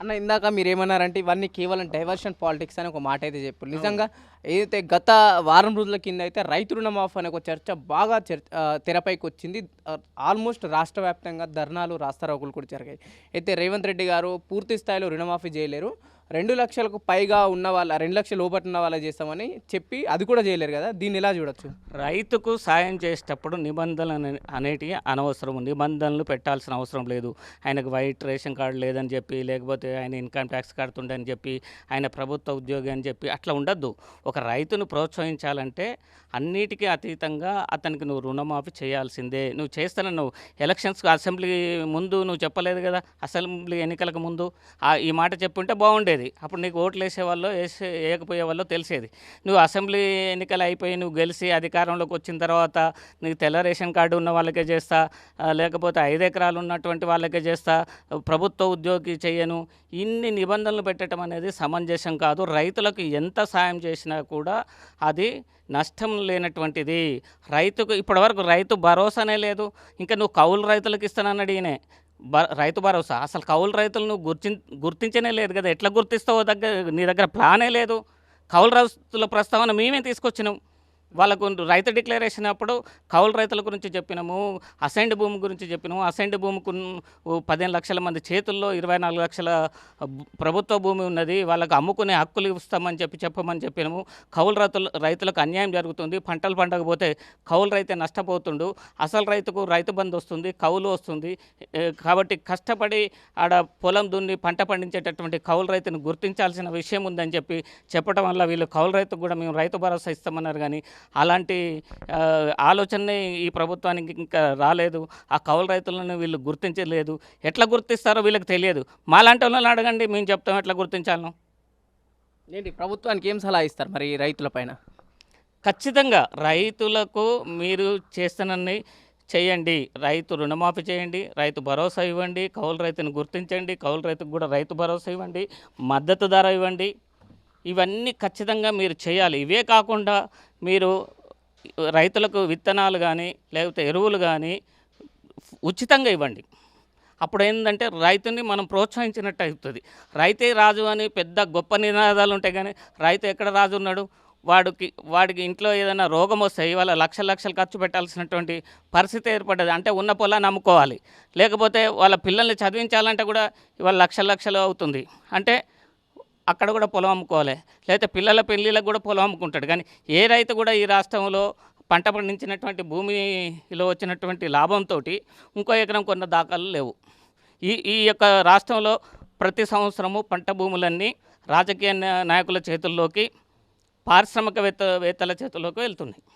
అన్న ఇందాక మీరు ఏమన్నారంటే ఇవన్నీ కేవలం డైవర్షన్ పాలిటిక్స్ అని ఒక మాట అయితే చెప్పారు. నిజంగా ఏదైతే గత వారం రోజుల కింద అయితే రైతు రుణమాఫీ అనే ఒక చర్చ బాగా చర్ ఆ, తెరపైకి వచ్చింది. ఆల్మోస్ట్ రాష్ట్ర వ్యాప్తంగా ధర్నాలు రాస్తారోకులు కూడా జరిగాయి. అయితే రేవంత్ రెడ్డి గారు పూర్తి స్థాయిలో రుణమాఫీ చేయలేరు. రెండు లక్షలకు పైగా ఉన్న వాళ్ళ రెండు లక్షల లోపల ఉన్న వాళ్ళ చేస్తామని చెప్పి అది కూడా చేయలేరు కదా? దీన్ని ఎలా చూడొచ్చు? రైతుకు సాయం చేసేటప్పుడు నిబంధనలు అనే- అనేటివి అనవసరం. నిబంధనలు పెట్టాల్సిన అవసరం లేదు. ఆయనకు వైట్ రేషన్ కార్డు లేదని చెప్పి లేకపోతే ఆయన ఇన్కమ్ ట్యాక్స్ కడుతుండని చెప్పి ఆయన ప్రభుత్వ ఉద్యోగి అని చెప్పి అట్లా ఉండద్దు. ఒక రైతును ప్రోత్సహించాలంటే అన్నిటికీ అతీతంగా అతనికి నువ్వు రుణమాఫీ చేయాల్సిందే. నువ్వు చేస్తాను నువ్వు ఎలక్షన్స్ అసెంబ్లీ ముందు నువ్వు చెప్పలేదు కదా? అసెంబ్లీ ఎన్నికలకు ముందు. ఈ మాట చెప్పుంటే బాగుండేది. అప్పుడు నీకు ఓట్లు వేసేవాళ్ళు వేసే వేయకపోయే వాళ్ళు తెలిసేది. నువ్వు అసెంబ్లీ ఎన్నికలు అయిపోయి నువ్వు గెలిచి అధికారంలోకి వచ్చిన తర్వాత నీకు తెల్ల రేషన్ కార్డు ఉన్న వాళ్ళకే చేస్తా లేకపోతే ఐదు ఎకరాలు ఉన్నటువంటి వాళ్ళకే చేస్తా ప్రభుత్వ ఉద్యోగి చేయను ఇన్ని నిబంధనలు పెట్టడం అనేది సమంజసం కాదు. రైతులకు ఎంత సాయం చేసినా కూడా అది నష్టం లేనటువంటిది. రైతుకు ఇప్పటివరకు రైతు భరోసానే లేదు. ఇంకా నువ్వు కౌలు రైతులకు ఇస్తానన్నాడు ఈయనే. రైతు భరోసా. అసలు కౌలు రైతులను గుర్తిం గుర్తి గుర్తించనే లేదు కదా. ఎట్లా గుర్తిస్తావో దగ్గర నీ దగ్గర ప్లానే లేదు. కౌలు రైతుల ప్రస్తావన మేమే తీసుకొచ్చినాం? వాళ్ళకు రైతు డిక్లరేషన్ అప్పుడు కౌలు రైతుల గురించి చెప్పినాము అసైన్డ్ భూమి గురించి చెప్పినాము. అసైన్డ్ భూమికి పదిహేను లక్షల మంది చేతుల్లో ఇరవై నాలుగు లక్షల ప్రభుత్వ భూమి ఉన్నది. వాళ్ళకు అమ్ముకునే హక్కులు ఇస్తామని చెప్పి చెప్పమని చెప్పినాము. కౌలు రైతులు రైతులకు అన్యాయం జరుగుతుంది. పంటలు పండకపోతే కౌలు రైతే నష్టపోతుండు. అసలు రైతుకు రైతు బంధు వస్తుంది కౌలు వస్తుంది. కాబట్టి కష్టపడి ఆడ పొలం దున్ని పంట పండించేటటువంటి కౌలు రైతును గుర్తించాల్సిన విషయం ఉందని చెప్పి చెప్పడం వల్ల వీళ్ళు కౌలు రైతుకు కూడా మేము రైతు భరోసా ఇస్తామన్నారు కానీ అలాంటి ఆలోచనే ఈ ప్రభుత్వానికి ఇంకా రాలేదు. ఆ కౌలు రైతులను వీళ్ళు గుర్తించలేదు. ఎట్లా గుర్తిస్తారో వీళ్ళకి తెలియదు. మాలాంటి వాళ్ళని అడగండి మేము చెప్తాం ఎట్లా గుర్తించాలను. ఏంటి ప్రభుత్వానికి ఏం సలహా ఇస్తారు మరి రైతుల పైన? ఖచ్చితంగా రైతులకు మీరు చేస్తున్నన్ని చేయండి. రైతు రుణమాఫీ చేయండి రైతు భరోసా ఇవ్వండి కౌలు రైతును గుర్తించండి కౌలు రైతుకు కూడా రైతు భరోసా ఇవ్వండి మద్దతు ధర ఇవ్వండి. ఇవన్నీ ఖచ్చితంగా మీరు చేయాలి. ఇవే కాకుండా మీరు రైతులకు విత్తనాలు కానీ లేకపోతే ఎరువులు కానీ ఉచితంగా ఇవ్వండి. అప్పుడు ఏంటంటే రైతుని మనం ప్రోత్సహించినట్టు అవుతుంది. రైతే రాజు అని పెద్ద గొప్ప నినాదాలు ఉంటాయి కానీ రైతు ఎక్కడ రాజు ఉన్నాడు? వాడికి వాడికి ఇంట్లో ఏదైనా రోగం వస్తే ఇవాళ లక్షల లక్షలు ఖర్చు పెట్టాల్సినటువంటి పరిస్థితి ఏర్పడ్డది. అంటే ఉన్న పొలాన్ని అమ్ముకోవాలి. లేకపోతే వాళ్ళ పిల్లల్ని చదివించాలంటే కూడా ఇవాళ లక్షల లక్షలు అవుతుంది. అంటే అక్కడ కూడా పొలం అమ్ముకోవాలి. లేకపోతే పిల్లల పెళ్ళిళ్ళకు కూడా పొలం అమ్ముకుంటాడు. కానీ ఏ రైతు కూడా ఈ రాష్ట్రంలో పంట పండించినటువంటి భూమిలో వచ్చినటువంటి లాభంతో ఇంకో ఎకరం కొన్న దాఖలు లేవు. ఈ ఈ యొక్క రాష్ట్రంలో ప్రతి సంవత్సరము పంట భూములన్నీ రాజకీయ నాయకుల చేతుల్లోకి పారిశ్రామికవేత్త వేత్తల చేతుల్లోకి వెళ్తున్నాయి.